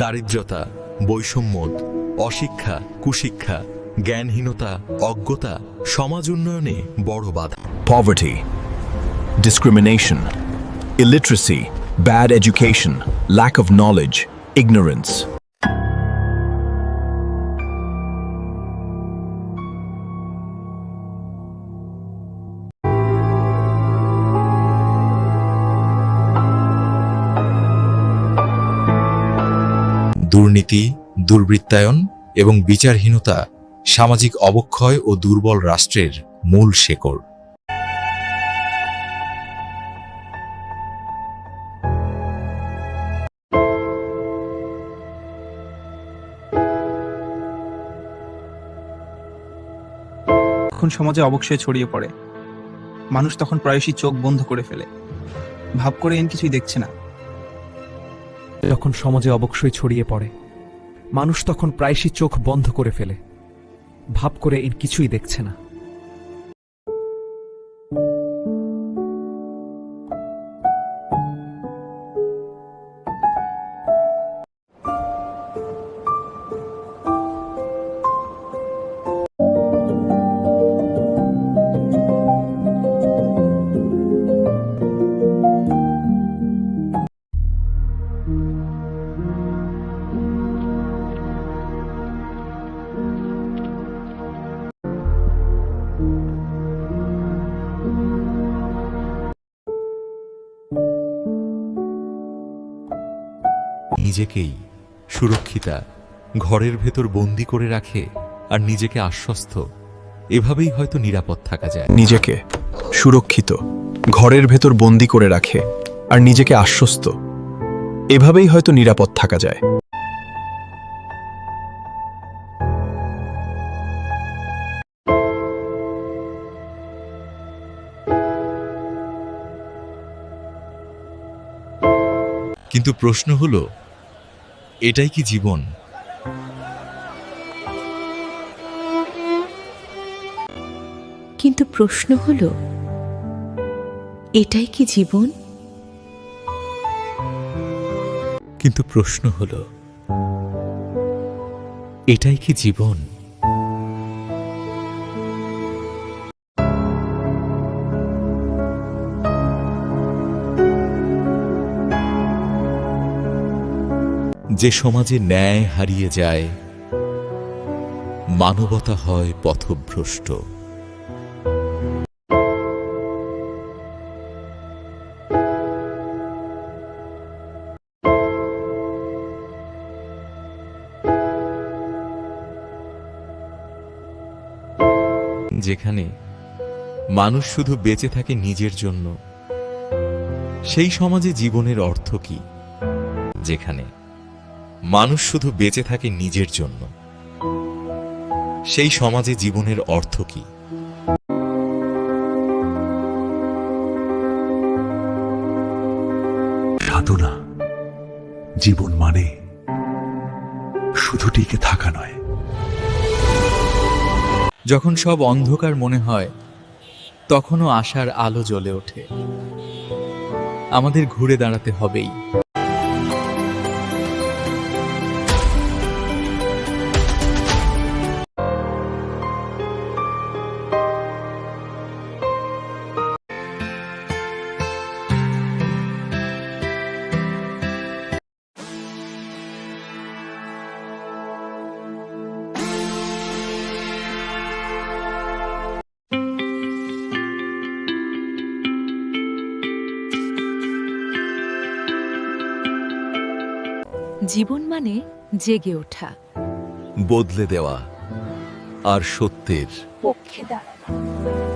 দারিদ্রতা বৈষম্যত অশিক্ষা, কুশিক্ষা, জ্ঞানহীনতা, অজ্ঞতা, সমাজ উন্নয়নে বড় বাধা। Poverty discrimination illiteracy bad education lack of knowledge ignorance দুর্নীতি, দুর্বৃত্তায়ন এবং বিচারহীনতা সামাজিক অবক্ষয় ও দুর্বল রাষ্ট্রের মূল শেকড়। এখন সমাজে অবক্ষয় ছড়িয়ে পড়ে। মানুষ তখন প্রায়শই চোখ বন্ধ করে ফেলে। ভাব করে এন কিছুই দেখছে না। যখন সমাজে অবশ্যই ছড়িয়ে পড়ে। মানুষ তখন প্রায়শই চোখ বন্ধ করে ফেলে। ভাব করে এর কিছুই দেখছে না। নিজেকেই সুরক্ষিতা ঘরের ভেতর বন্দি করে রাখে আর নিজেকে আশ্বস্ত। এভাবেই হয়তো নিরাপদ থাকা যায়। নিজেকে সুরক্ষিত ঘরের ভেতর বন্দি করে রাখে আর নিজেকে আশ্বস্ত। এভাবেই হয়তো নিরাপদ থাকা যায়। কিন্তু প্রশ্ন হলো এটাই কি জীবন? কিন্তু প্রশ্ন হলো এটাই কি জীবন? কিন্তু প্রশ্ন হলো এটাই কি জীবন? যে সমাজে ন্যায় হারিয়ে যায়, মানবতা হয় পথভ্রষ্ট। যেখানে মানুষ শুধু বেঁচে থাকে নিজের জন্য, সেই সমাজে জীবনের অর্থ কি? যেখানে মানুষ শুধু বেঁচে থাকে নিজের জন্য। সেই সমাজে জীবনের অর্থ কি? সাধনা জীবন মানে শুধু টিকে থাকা নয়। যখন সব অন্ধকার মনে হয় তখনও আশার আলো জ্বলে ওঠে। আমাদের ঘুরে দাঁড়াতে হবেই। জীবন মানে জেগে ওঠা। বদলে দেওয়া আর সত্যের পক্ষে দাঁড়ানো।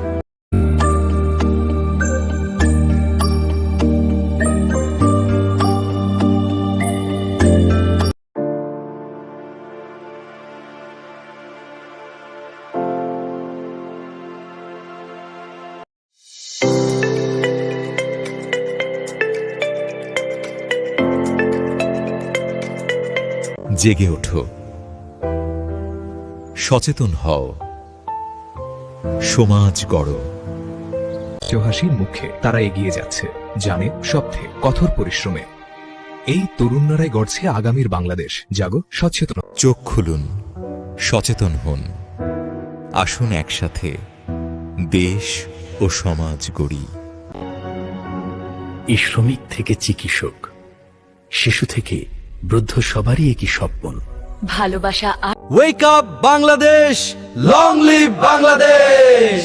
জেগে ওঠো। সচেতন হও। সমাজ গড়। হাসির মুখে তারা এগিয়ে যাচ্ছে জানে সত্যে কঠোর পরিশ্রমে। এই তরুণরাই গড়ছে আগামীর বাংলাদেশ। জাগো সচেতন চোখ খুলুন সচেতন হন। আসুন একসাথে দেশ ও সমাজ গড়ি। এই শ্রমিক থেকে চিকিৎসক শিশু থেকে বৃদ্ধ সবারই একই স্বপ্ন। ভালোবাসা আর wake up Bangladesh long live Bangladesh